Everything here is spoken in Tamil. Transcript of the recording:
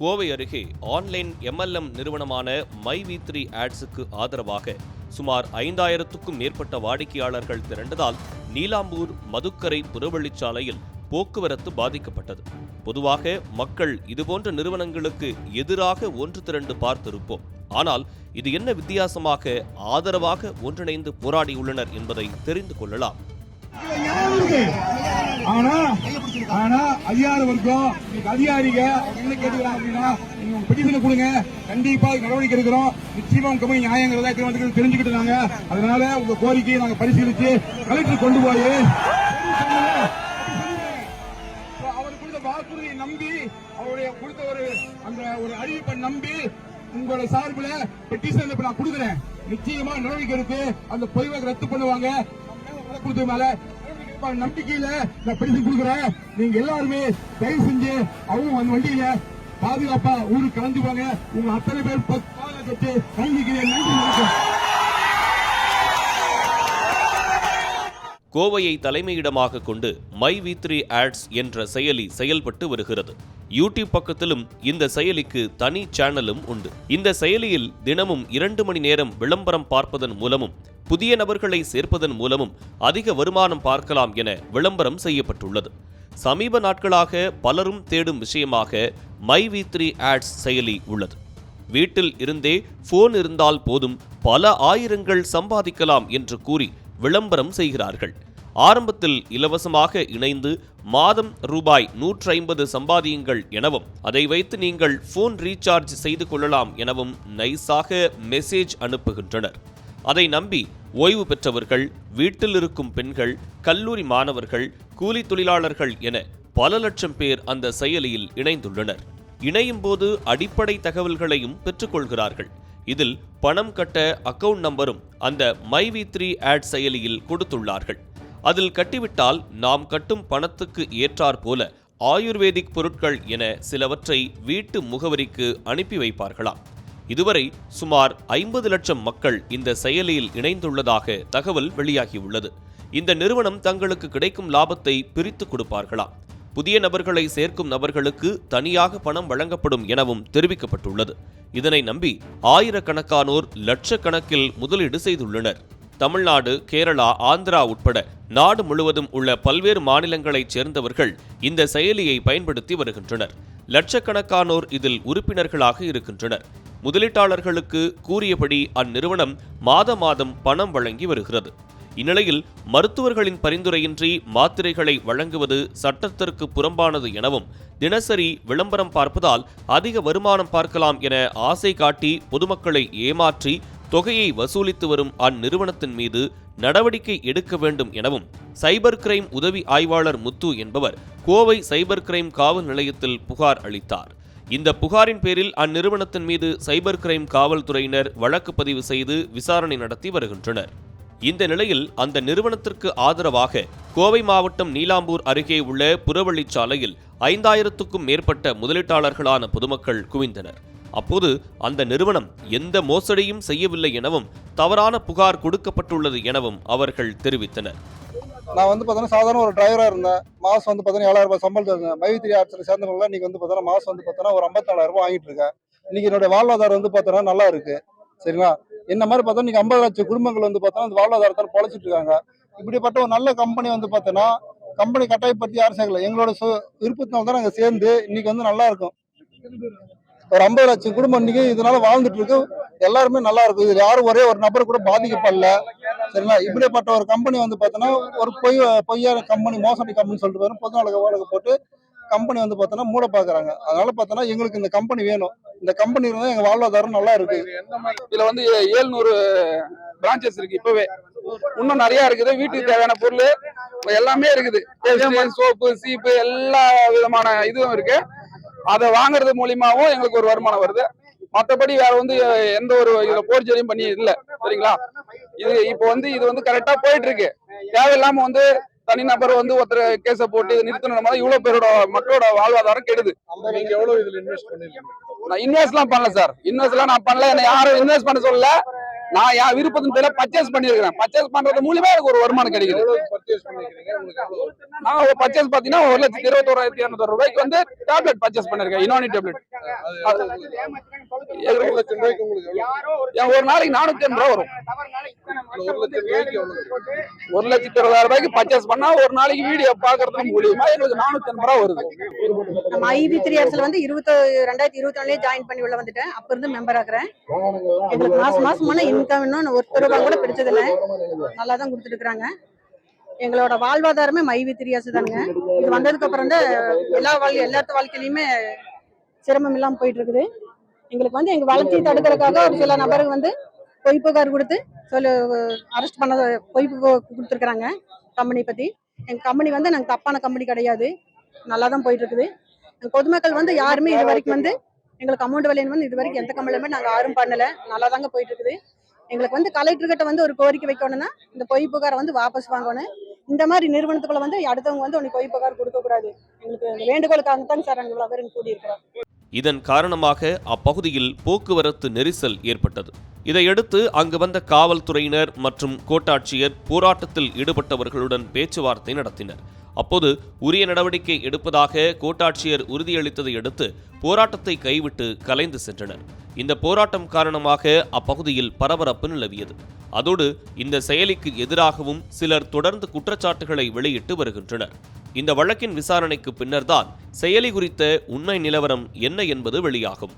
கோவை அருகே ஆன்லைன் எம்எல்எம் நிறுவனமான மை வி த்ரீ ஆட்ஸுக்கு ஆதரவாக சுமார் ஐந்தாயிரத்துக்கும் மேற்பட்ட வாடிக்கையாளர்கள் திரண்டதால் நீலாம்பூர் மதுக்கரை புறவழிச்சாலையில் போக்குவரத்து பாதிக்கப்பட்டது. பொதுவாக மக்கள் இதுபோன்ற நிறுவனங்களுக்கு எதிராக ஒன்று திரண்டு பார்த்திருப்போம். ஆனால் இது என்ன வித்தியாசமாக ஆதரவாக ஒன்றிணைந்து போராடியுள்ளனர் என்பதை தெரிந்து கொள்ளலாம். ஆனா அதிகார வர்க்கம் இன்னைக்கு அதிகாரிக அவங்க என்ன கேட்டுக்கிறாங்க அப்படின்னா நீங்க உங்க பெட்டிஷனை கொடுங்க. கண்டிப்பா நடவடிக்கை எடுக்கிறோம். நிச்சயமா உங்க கம்பெனி நியாயங்கிறதா இத்தனை வந்து தெரிஞ்சுக்கிட்டு இருக்காங்க. அதனால உங்க கோரிக்கையை நாங்க பரிசீலிச்சு கலெக்டர் கொண்டு போய் அவர் கொடுத்த வாக்குறுதியை நம்பி அவருடைய கொடுத்த ஒரு அந்த ஒரு அறிவிப்பை நம்பி உங்களோட சார்பில் பெட்டிஷன் இப்ப நான் கொடுக்குறேன். நிச்சயமா நடவடிக்கை எடுத்து அந்த பொய்வை ரத்து பண்ணுவாங்க. கொடுத்த மேல நம்பிக்கையில நான் பரிசு கொடுக்குறேன். நீங்க எல்லாருமே தயவு செஞ்சு அவங்க அந்த வண்டியில பாதுகாப்பா ஊருக்கு கலந்துப்பாங்க உங்க அத்தனை பேர் பாதுகாத்து கலந்துக்கிறேன் நன்றி வணக்கம். கோவையை தலைமையிடமாக கொண்டு மை வி த்ரீ ஆட்ஸ் என்ற செயலி செயல்பட்டு வருகிறது. யூடியூப் பக்கத்திலும் இந்த செயலிக்கு தனி சேனலும் உண்டு. இந்த செயலியில் தினமும் இரண்டு மணி நேரம் விளம்பரம் பார்ப்பதன் மூலமும் புதிய நபர்களை சேர்ப்பதன் மூலமும் அதிக வருமானம் பார்க்கலாம் என விளம்பரம் செய்யப்பட்டுள்ளது. சமீப நாட்களாக பலரும் தேடும் விஷயமாக மை வி த்ரீ ஆட்ஸ் செயலி உள்ளது. வீட்டில் இருந்தே போன் இருந்தால் போதும் பல ஆயிரங்கள் சம்பாதிக்கலாம் என்று கூறி விளம்பரம் செய்கிறார்கள். ஆரம்பத்தில் இலவசமாக இணைந்து மாதம் ரூபாய் நூற்றி ஐம்பது சம்பாதியுங்கள் எனவும் அதை வைத்து நீங்கள் போன் ரீசார்ஜ் செய்து கொள்ளலாம் எனவும் நைஸாக மெசேஜ் அனுப்புகின்றனர். அதை நம்பி ஓய்வு பெற்றவர்கள் வீட்டில் இருக்கும் பெண்கள் கல்லூரி மாணவர்கள் கூலி தொழிலாளர்கள் என பல லட்சம் பேர் அந்த செயலியில் இணைந்துள்ளனர். இணையும் போது அடிப்படை தகவல்களையும் பெற்றுக்கொள்கிறார்கள். இதில் பணம் கட்ட அக்கவுண்ட் நம்பரும் அந்த மை வி த்ரீ ஆட் செயலியில் கொடுத்துள்ளார்கள். அதில் கட்டிவிட்டால் நாம் கட்டும் பணத்துக்கு ஏற்றாற் போல ஆயுர்வேதிக் பொருட்கள் என சிலவற்றை வீட்டு முகவரிக்கு அனுப்பி வைப்பார்களாம். இதுவரை சுமார் ஐம்பது லட்சம் மக்கள் இந்த செயலியில் இணைந்துள்ளதாக தகவல் வெளியாகியுள்ளது. இந்த நிறுவனம் தங்களுக்கு கிடைக்கும் லாபத்தை பிரித்து கொடுப்பார்களாம். புதிய நபர்களை சேர்க்கும் நபர்களுக்கு தனியாக பணம் வழங்கப்படும் எனவும் தெரிவிக்கப்பட்டுள்ளது. இதனை நம்பி ஆயிரக்கணக்கானோர் லட்சக்கணக்கில் முதலீடு செய்துள்ளனர். தமிழ்நாடு கேரளா ஆந்திரா உட்பட நாடு முழுவதும் உள்ள பல்வேறு மாநிலங்களைச் சேர்ந்தவர்கள் இந்த செயலியை பயன்படுத்தி வருகின்றனர். லட்சக்கணக்கானோர் இதில் உறுப்பினர்களாக இருக்கின்றனர். முதலீட்டாளர்களுக்கு கூறியபடி அந்நிறுவனம் மாத மாதம் பணம் வழங்கி வருகிறது. இந்நிலையில் மருத்துவர்களின் பரிந்துரையின்றி மாத்திரைகளை வழங்குவது சட்டத்திற்கு புறம்பானது எனவும் தினசரி விளம்பரம் பார்ப்பதால் அதிக வருமானம் பார்க்கலாம் என ஆசை காட்டி பொதுமக்களை ஏமாற்றி தொகையை வசூலித்து வரும் அந்நிறுவனத்தின் மீது நடவடிக்கை எடுக்க வேண்டும் எனவும் சைபர் கிரைம் உதவி ஆய்வாளர் முத்து என்பவர் கோவை சைபர் கிரைம் காவல் நிலையத்தில் புகார் அளித்தார். இந்த புகாரின் பேரில் அந்நிறுவனத்தின் மீது சைபர் கிரைம் காவல்துறையினர் வழக்கு பதிவு செய்து விசாரணை நடத்தி வருகின்றனர். இந்த நிலையில் அந்த நிறுவனத்திற்கு ஆதரவாக கோவை மாவட்டம் நீலாம்பூர் அருகே உள்ள புறவழிச்சாலையில் ஐந்தாயிரத்துக்கும் மேற்பட்ட முதலீட்டாளர்களான பொதுமக்கள் குவிந்தனர். அப்போது அந்த நிறுவனம் எந்த மோசடியும் செய்யவில்லை எனவும் தவறான புகார் கொடுக்கப்பட்டுள்ளது எனவும் அவர்கள் தெரிவித்தனர். நான் வந்து பார்த்தோன்னா சாதாரண ஒரு டிரைவராக இருந்தேன். மாதம் வந்து பார்த்தீங்கன்னா ஏழாயிரம் ரூபாய் சம்பளம் இருந்தேன் மைவித்திரி ஆட்சியில் சேர்ந்தவங்க இன்னைக்கு வந்து பார்த்தோன்னா மாதம் வந்து பார்த்தோன்னா ஒரு ஐம்பத்தாலாயிரம் ரூபாய் வாங்கிட்டு இருக்கேன். இன்னைக்கு என்னுடைய வாழ்வாதாரம் வந்து பார்த்தோன்னா நல்லா இருக்கு. சரிங்களா? என்ன மாதிரி பார்த்தா இன்னைக்கு ஐம்பது லட்சம் குடும்பங்கள் வந்து பார்த்தோன்னா அந்த வாழ்வாதாரத்தால் பொழைச்சிட்டு இருக்காங்க. இப்படிப்பட்ட ஒரு நல்ல கம்பெனி வந்து பார்த்தோன்னா கம்பெனி கட்டாயப்படுத்தி யாரும் சேர்க்கல. எங்களோட சு விருப்பத்தினால தான் நாங்கள் சேர்ந்து இன்னைக்கு வந்து நல்லா இருக்கும். ஒரு ஐம்பது லட்சம் குடும்பம் இன்னைக்கு இதனால வாழ்ந்துட்டு இருக்கு. எல்லாருமே நல்லா இருக்கும் இது யாரும் ஒரே ஒரு நபர் கூட பாதிக்கப்படல. சரிங்களா? இப்படிப்பட்ட ஒரு கம்பெனி வந்து பார்த்தோன்னா ஒரு பொய் பொய்யான கம்பெனி மோசடி கம்பெனி சொல்லிட்டு வரும் பொது வழக்கு போட்டு கம்பெனி வந்து பார்த்தோன்னா மூட பார்க்குறாங்க அதனால பார்த்தோன்னா எங்களுக்கு இந்த கம்பெனி வேணும். இந்த கம்பெனி இருந்தால் எங்கள் வாழ்வாதாரம் நல்லா இருக்கு. இதுல வந்து ஏழ்நூறு பிரான்ச்சஸ் இருக்கு இப்பவே. இன்னும் நிறைய இருக்குது. வீட்டுக்கு தேவையான பொருள் எல்லாமே இருக்குது. சோப்பு சீப்பு எல்லா விதமான இதுவும் இருக்கு. அதை வாங்குறது மூலியமாவும் எங்களுக்கு ஒரு வருமானம் வருது. மற்றபடி வேற வந்து எந்த ஒரு இதுல போர்ஜரியும் பண்ணி இல்ல. சரிங்களா? இது இப்போ வந்து இது வந்து கரெக்டா போயிட்டு இருக்கு தேவையில்லாம வந்து தனிநபர் வந்து ஒருத்தர் கேஸ போட்டு நிறுத்தணும் மாதிரி இவ்வளவு பேரோட மக்களோட வாழ்வாதாரம் கெடுது. இன்வெஸ்ட் எல்லாம் பண்ணல சார் இன்வெஸ்ட் எல்லாம் நான் பண்ணல. என்ன யாரும் இன்வெஸ்ட் பண்ண சொல்லல. நான் என் விருப்பத்தின் பேர்ல பர்ச்சேஸ் பண்ணிருக்கிறேன் பர்ச்சேஸ் பண்றது மூலியமா எனக்கு ஒரு வருமானம் கிடைக்குது. நான் பர்ச்சேஸ் பாத்தீங்கன்னா ஒரு லட்சத்தி இருபத்தோராயிரத்தி இரநூறு ரூபாய்க்கு வந்து டேப்லெட் பர்ச்சேஸ் பண்ணிருக்கேன் இனோனி டேப்லெட் ஒரு லட்சம் ரூபாய்க்கு உங்களுக்கு எவ்வளவு? ஒரு நாளைக்கு நானூத்தி ரூபா வரும். ஒரு லட்சம் ரூபாய்க்கு எவ்வளவு? ஒரு லட்சத்தி இருபதாயிரம் ரூபாய்க்கு பர்ச்சேஸ் பண்ணா ஒரு நாளைக்கு வீடியோ பாக்குறது மூலியமா எங்களுக்கு நானூத்தி ரூபா வருது. நம்ம ஐவி த்ரீ இயர்ஸ்ல வந்து இருபத்தி ரெண்டாயிரத்தி இருபத்தி ஒண்ணுலயே ஜாயின் பண்ணி உள்ள வந்துட்டேன். அப்ப இருந்து மெம்பர் ஆகுறேன். எங்களுக்கு மாசம் மாசம் போனா இன்கம் இன்னும் ஒரு ரூபாய் கூட பிடிச்சது இல்ல நல்லா தான் கொடுத்துட்டு எங்களோட வாழ்வாதாரமே மைவி த்ரீ இயர்ஸ் தானுங்க. இது வந்ததுக்கு அப்புறம் தான் எல்லா வாழ்க்கை எல்லாத்து வாழ்க்கையிலுமே சிரமம் இல்லாம போயிட்டு இருக்குது எங்களுக்கு வந்து எங்க வளர்ச்சி தடுக்கிறதுக்காக ஒரு சில நபருக்கு வந்து பொய் புகார் கொடுத்து சொல்லு அரெஸ்ட் பண்ண பொய் கொடுத்துருக்குறாங்க கம்பெனி பத்தி. எங்க கம்பெனி வந்து நாங்க தப்பான கம்பெனி கிடையாது. நல்லா தான் போயிட்டு இருக்குது பொதுமக்கள் வந்து யாருமே இது வரைக்கும் வந்து எங்களுக்கு அமௌண்ட் விலைன்னு வந்து இது வரைக்கும் எந்த கம்பெனிலுமே நாங்க யாரும் பண்ணல. நல்லா தாங்க போயிட்டு இருக்குது எங்களுக்கு வந்து கலெக்டர் கிட்ட வந்து ஒரு கோரிக்கை வைக்கணும்னா இந்த பொய் புகாரை வந்து வாபஸ் வாங்கணும். இந்த மாதிரி நிறுவனத்துக்குள்ள வந்து அடுத்தவங்க வந்து உனக்கு பொய் புகார் கொடுக்க கூடாது எங்களுக்கு வேண்டுகோளுக்காக தான் சார் நாங்கள் கூடியிருக்கிறோம். இதன் காரணமாக அப்பகுதியில் போக்குவரத்து நெரிசல் ஏற்பட்டது. இதையடுத்து அங்கு வந்த காவல்துறையினர் மற்றும் கோட்டாட்சியர் போராட்டத்தில் ஈடுபட்டவர்களுடன் பேச்சுவார்த்தை நடத்தினர். அப்போது உரிய நடவடிக்கை எடுப்பதாக கோட்டாட்சியர் உறுதியளித்ததை அடுத்து போராட்டத்தை கைவிட்டு கலைந்து சென்றனர். இந்த போராட்டம் காரணமாக அப்பகுதியில் பரபரப்பு நிலவியது. அதோடு இந்த செயலிக்கு எதிராகவும் சிலர் தொடர்ந்து குற்றச்சாட்டுகளை வெளியிட்டு வருகின்றனர். இந்த வழக்கின் விசாரணைக்கு பின்னர்தான் செயலி குறித்த உண்மை நிலவரம் என்ன என்பது வெளியாகும்.